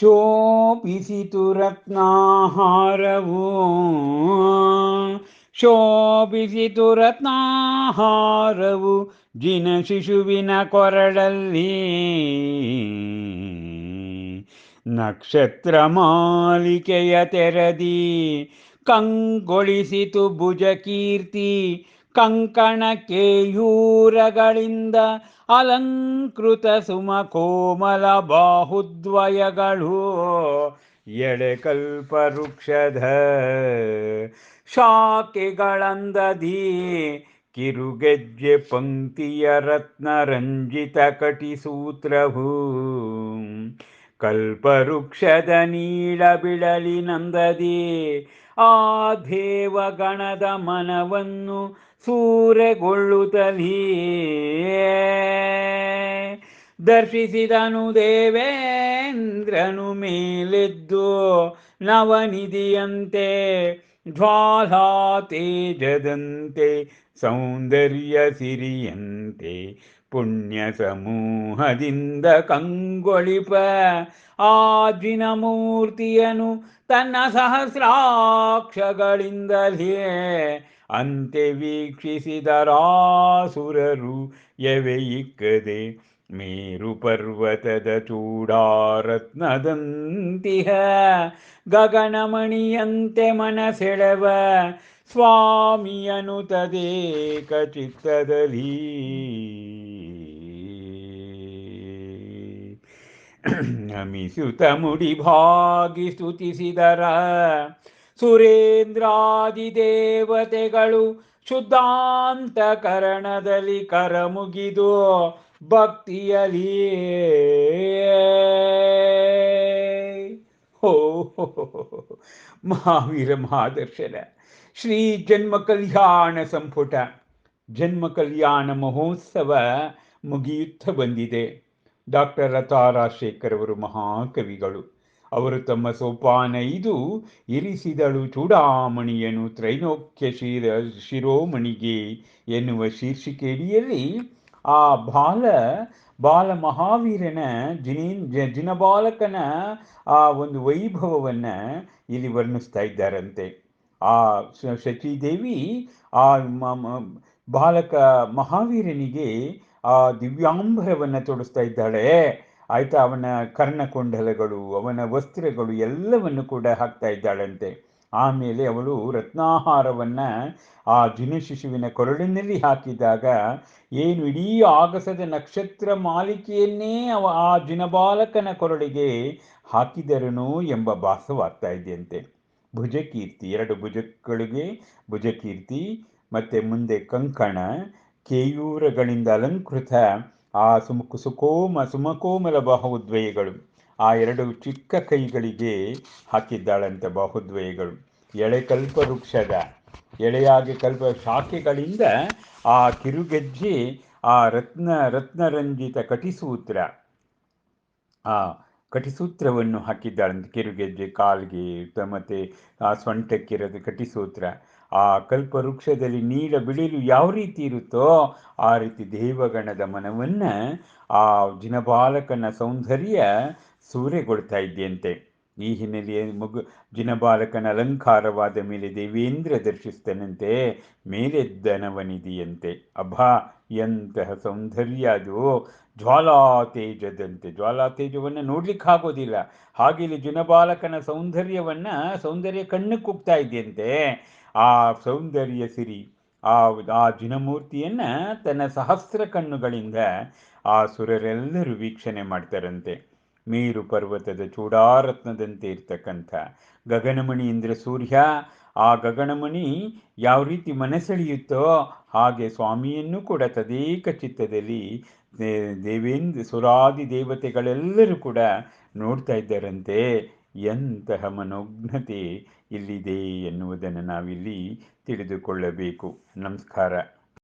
ಶೋಭಿಸಿತು ರತ್ನಾಹಾರವು. ಶೋಭಿಸಿತು ರತ್ನಾಹಾರವು ಜಿನ ಶಿಶುವಿನ ಕೊರಳಲ್ಲಿ. ನಕ್ಷತ್ರ ಮಾಲಿಕೆಯ ತೆರದಿ ಕಂಗೊಳಿಸಿತು ಭುಜ ಕಂಕಣ ಕೇಯೂರಗಳಿಂದ ಅಲಂಕೃತ ಸುಮ ಕೋಮಲ ಬಾಹುದ್ವಯಗಳು. ಎಳೆ ಕಲ್ಪವೃಕ್ಷದ ಶಾಖೆಗಳಂದದಿ ಕಿರುಗೆಜ್ಜೆ ಪಂಕ್ತಿಯ ರತ್ನರಂಜಿತ ಕಟಿಸೂತ್ರವು. ಕಲ್ಪವೃಕ್ಷದ ನೀಳ ಬಿಳಲಿನಂದದಿ ಆ ದೇವಗಣದ ಮನವನ್ನು ಸೂರೆಗೊಳ್ಳುತ್ತಲೀ. ದರ್ಶಿಸಿದನು ದೇವೇಂದ್ರನು ಮೇಲೆದ್ದು ನವನಿಧಿಯಂತೆ ಜ್ವಾಲಾ ತೇಜದಂತೆ ಸೌಂದರ್ಯ ಸಿರಿಯಂತೆ ಪುಣ್ಯ ಸಮೂಹದಿಂದ ಕಂಗೊಳಿಪ. ಆಜಿನ ಮೂರ್ತಿಯನು ತನ್ನ ಸಹಸ್ರಾಕ್ಷಗಳಿಂದಲೇ ಅಂತೆ ವೀಕ್ಷಿಸಿದರಾಸುರರು ಎವೆ ಇಕ್ಕದೆ ಮೇರು ಪರ್ವತದ ಚೂಡಾರತ್ನದಂತಿಹ. ಗಗನಮಣಿಯಂತೆ ಮನಸೆಳೆವ ಸ್ವಾಮಿಯನು ತದೇಕ ಚಿತ್ತದಲ್ಲಿ. ನಮಿಸುತ್ತ ಮುಡಿ ಭಾಗಿ ಸ್ತುತಿಸಿದರ ಸುರೇಂದ್ರಾದಿ ದೇವತೆಗಳು ಶುದ್ಧಾಂತಕರಣದಲ್ಲಿ ಕರ ಮುಗಿದು ಭಕ್ತಿಯಲ್ಲಿ ಹೋ. ಮಹಾವೀರ ಮಹಾದರ್ಶನ. ಶ್ರೀ ಜನ್ಮ ಕಲ್ಯಾಣ ಸಂಪುಟ. ಜನ್ಮ ಕಲ್ಯಾಣ ಮಹೋತ್ಸವ ಮುಗಿಯುತ್ತ ಬಂದಿದೆ. ಡಾಕ್ಟರ್ ಲತಾ ರಾಜಶೇಖರ್ ಅವರು ಮಹಾಕವಿಗಳು. ಅವರು ತಮ್ಮ ಸೋಪಾನ ಇದು ಇರಿಸಿದಳು. ಚೂಡಾಮಣಿಯನು ತ್ರೈನೋಕ್ಯ ಶಿರ ಶಿರೋಮಣಿಗೆ ಎನ್ನುವ ಶೀರ್ಷಿಕೆಯಡಿಯಲ್ಲಿ, ಆ ಬಾಲ ಬಾಲ ಮಹಾವೀರನ ಜಿನೇನ್ ಜ ಜಿನಬಾಲಕನ ಆ ಒಂದು ವೈಭವವನ್ನು ಇಲ್ಲಿ ವರ್ಣಿಸ್ತಾ ಇದ್ದಾರಂತೆ. ಆ ಶಚಿದೇವಿ ಆ ಬಾಲಕ ಮಹಾವೀರನಿಗೆ ಆ ದಿವ್ಯಾಂಬರವನ್ನು ತೊಡಿಸ್ತಾ ಇದ್ದಾಳೆ. ಆಯಿತಾ, ಅವನ ಕರ್ಣಕುಂಡಲಗಳು ಅವನ ವಸ್ತ್ರಗಳು ಎಲ್ಲವನ್ನು ಕೂಡ ಹಾಕ್ತಾ ಇದ್ದಾಳಂತೆ. ಆಮೇಲೆ ಅವಳು ರತ್ನಾಹಾರವನ್ನು ಆ ಜಿನ ಶಿಶುವಿನ ಕೊರಳಿನಲ್ಲಿ ಹಾಕಿದಾಗ, ಏನು ಇಡೀ ಆಗಸದ ನಕ್ಷತ್ರ ಮಾಲಿಕೆಯನ್ನೇ ಅವ ಆ ಜಿನಬಾಲಕನ ಕೊರಳಿಗೆ ಹಾಕಿದರನು ಎಂಬ ಭಾಸವಾಗ್ತಾ ಇದೆಯಂತೆ. ಭುಜಕೀರ್ತಿ, ಎರಡು ಭುಜಗಳಿಗೆ ಭುಜಕೀರ್ತಿ, ಮತ್ತು ಮುಂದೆ ಕಂಕಣ ಕೇಯೂರಗಳಿಂದ ಅಲಂಕೃತ ಆ ಸುಮಕು ಸುಕೋಮ ಸುಮಕೋಮಲ ಬಾಹುದ್ವಯಗಳು. ಆ ಎರಡು ಚಿಕ್ಕ ಕೈಗಳಿಗೆ ಹಾಕಿದ್ದಾಳಂತೆ ಬಾಹುದ್ವಯಗಳು. ಎಳೆ ಕಲ್ಪ ವೃಕ್ಷದ ಎಳೆಯಾಗಿ ಕಲ್ಪ ಶಾಖೆಗಳಿಂದ ಆ ಕಿರುಗೆಜ್ಜೆ, ಆ ರತ್ನ, ರತ್ನರಂಜಿತ ಕಟಿಸೂತ್ರ ಆ ಕಟಿಸೂತ್ರವನ್ನು ಹಾಕಿದ್ದಾಳಂತೆ ಕಿರುಗೆಜ್ಜೆ, ಕಾಲ್ಗೆ ಮತ್ತು ಆ ಸೊಂಟಕ್ಕಿರೋದು ಕಟಿಸೂತ್ರ ಆ ಕಲ್ಪವೃಕ್ಷದಲ್ಲಿ ನೀಲ ಬಿಳಿಲು ಯಾವ ರೀತಿ ಇರುತ್ತೋ ಆ ರೀತಿ ದೇವಗಣದ ಮನವನ್ನು ಆ ದಿನಬಾಲಕನ ಸೌಂದರ್ಯ ಸೂರೆಗೊಳ್ತಾ ಇದೆಯಂತೆ. ಈ ಹಿನ್ನೆಲೆಯಲ್ಲಿ ಮಗು ಜಿನಬಾಲಕನ ಅಲಂಕಾರವಾದ ಮೇಲೆ ದೇವೇಂದ್ರ ದರ್ಶಿಸ್ತಾನಂತೆ ಮೇಲೆದ್ದನವನಿದೆಯಂತೆ. ಅಭಾ, ಎಂತಹ ಸೌಂದರ್ಯ ಅದು. ಜ್ವಾಲಾತೇಜದಂತೆ. ಜ್ವಾಲಾತೇಜವನ್ನು ನೋಡ್ಲಿಕ್ಕೆ ಆಗೋದಿಲ್ಲ. ಹಾಗೆ ಇಲ್ಲಿ ಜಿನಬಾಲಕನ ಸೌಂದರ್ಯವನ್ನು, ಸೌಂದರ್ಯ ಕಣ್ಣು ಕುಗ್ತಾ ಇದೆಯಂತೆ. ಆ ಸೌಂದರ್ಯ ಸಿರಿ, ಆ ಆ ಜಿನಮೂರ್ತಿಯನ್ನು ತನ್ನ ಸಹಸ್ರ ಕಣ್ಣುಗಳಿಂದ ಆ ಸುರರೆಲ್ಲರೂ ವೀಕ್ಷಣೆ ಮಾಡ್ತಾರಂತೆ. ಮೇರು ಪರ್ವತದ ಚೂಡಾರತ್ನದಂತೆ ಇರ್ತಕ್ಕಂಥ ಗಗನಮಣಿ ಇಂದ್ರ ಸೂರ್ಯ, ಆ ಗಗನಮಣಿ ಯಾವ ರೀತಿ ಮನಸೆಳೆಯುತ್ತೋ ಹಾಗೆ ಸ್ವಾಮಿಯನ್ನು ಕೂಡ ತದೇಕ ಚಿತ್ತದಲ್ಲಿ ದೇವೇಂದ್ರ, ಸುರಾದಿ ದೇವತೆಗಳೆಲ್ಲರೂ ಕೂಡ ನೋಡ್ತಾ ಇದ್ದಾರಂತೆ. ಎಂತಹ ಮನೋಜ್ಞತೆ ಇಲ್ಲಿದೆ ಎನ್ನುವುದನ್ನು ನಾವಿಲ್ಲಿ ತಿಳಿದುಕೊಳ್ಳಬೇಕು. ನಮಸ್ಕಾರ.